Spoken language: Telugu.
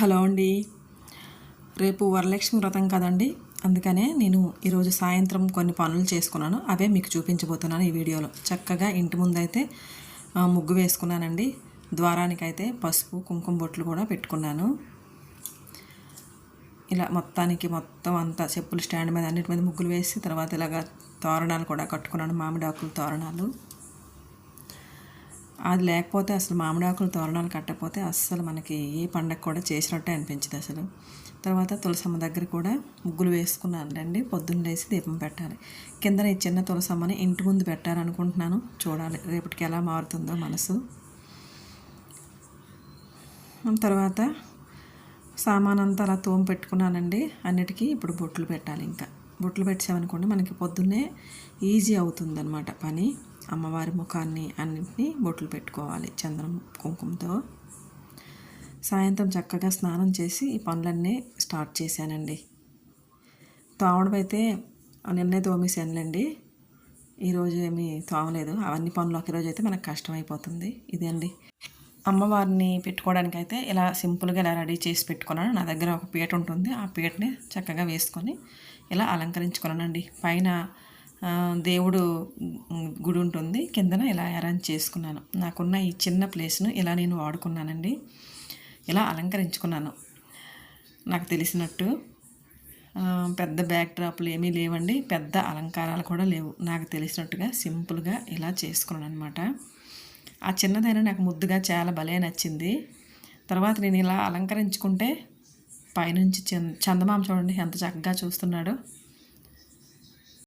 హలో అండి. రేపు వరలక్ష్మి వ్రతం కదండి? అందుకనే నేను ఈరోజు సాయంత్రం కొన్ని పనులు చేసుకున్నాను. అవే మీకు చూపించబోతున్నాను ఈ వీడియోలో. చక్కగా ఇంటి ముందైతే ముగ్గు వేసుకున్నానండి. ద్వారానికైతే పసుపు కుంకుమ బొట్లు కూడా పెట్టుకున్నాను. ఇలా మొత్తానికి మొత్తం అంతా చెప్పులు స్టాండ్ మీద అన్నిటి మీద ముగ్గులు వేసి తర్వాత ఇలాగా తోరణాలు కూడా కట్టుకున్నాను. మామిడాకులు తోరణాలు. అది లేకపోతే అసలు మామిడాకులు తోరణాలు కట్టకపోతే అస్సలు మనకి ఏ పండగ కూడా చేసినట్టే అనిపించదు అసలు. తర్వాత తులసమ్మ దగ్గర కూడా ముగ్గులు వేసుకున్నానండి. పొద్దున్న లేసి దీపం పెట్టాలి. కింద ఈ చిన్న తులసమ్మని ఇంటి ముందు పెట్టాలనుకుంటున్నాను. చూడాలి రేపటికి ఎలా మారుతుందో మనసు. తర్వాత సామానంతా అలా తోము పెట్టుకున్నానండి. అన్నిటికీ ఇప్పుడు బొట్లు పెట్టాలి ఇంకా. బొట్లు పెట్టామనుకోండి మనకి పొద్దున్నే ఈజీ అవుతుందన్నమాట పని. అమ్మవారి ముఖాన్ని అన్నింటినీ బొట్లు పెట్టుకోవాలి చంద్రం కుంకుమతో. సాయంత్రం చక్కగా స్నానం చేసి ఈ పనులన్నీ స్టార్ట్ చేశానండి. తోమడం అయితే నిన్నే తోమేశానులేండి. ఈరోజు ఏమీ తోమలేదు. అవన్నీ పనులు ఒక రోజు అయితే మనకు కష్టమైపోతుంది. ఇదే అండి అమ్మవారిని పెట్టుకోవడానికి అయితే ఇలా సింపుల్గా ఇలా రెడీ చేసి పెట్టుకున్నాను. నా దగ్గర ఒక పీట ఉంటుంది. ఆ పీటని చక్కగా వేసుకొని ఇలా అలంకరించుకున్నానండి. పైన దేవుడు గుడి ఉంటుంది. కిందన ఇలా అరేంజ్ చేసుకున్నాను. నాకున్న ఈ చిన్న ప్లేస్ను ఇలా నేను వాడుకున్నానండి. ఇలా అలంకరించుకున్నాను. నాకు తెలిసినట్టు పెద్ద బ్యాక్ డ్రాప్లు ఏమీ లేవండి. పెద్ద అలంకారాలు కూడా లేవు. నాకు తెలిసినట్టుగా సింపుల్గా ఇలా చేసుకున్నాను అనమాట ఆ చిన్నదైనా నాకు ముద్దుగా చాలా భలే నచ్చింది. తర్వాత నేను ఇలా అలంకరించుకుంటే పైనుంచి చంద చందమామ చూడండి ఎంత చక్కగా చూస్తున్నాడో.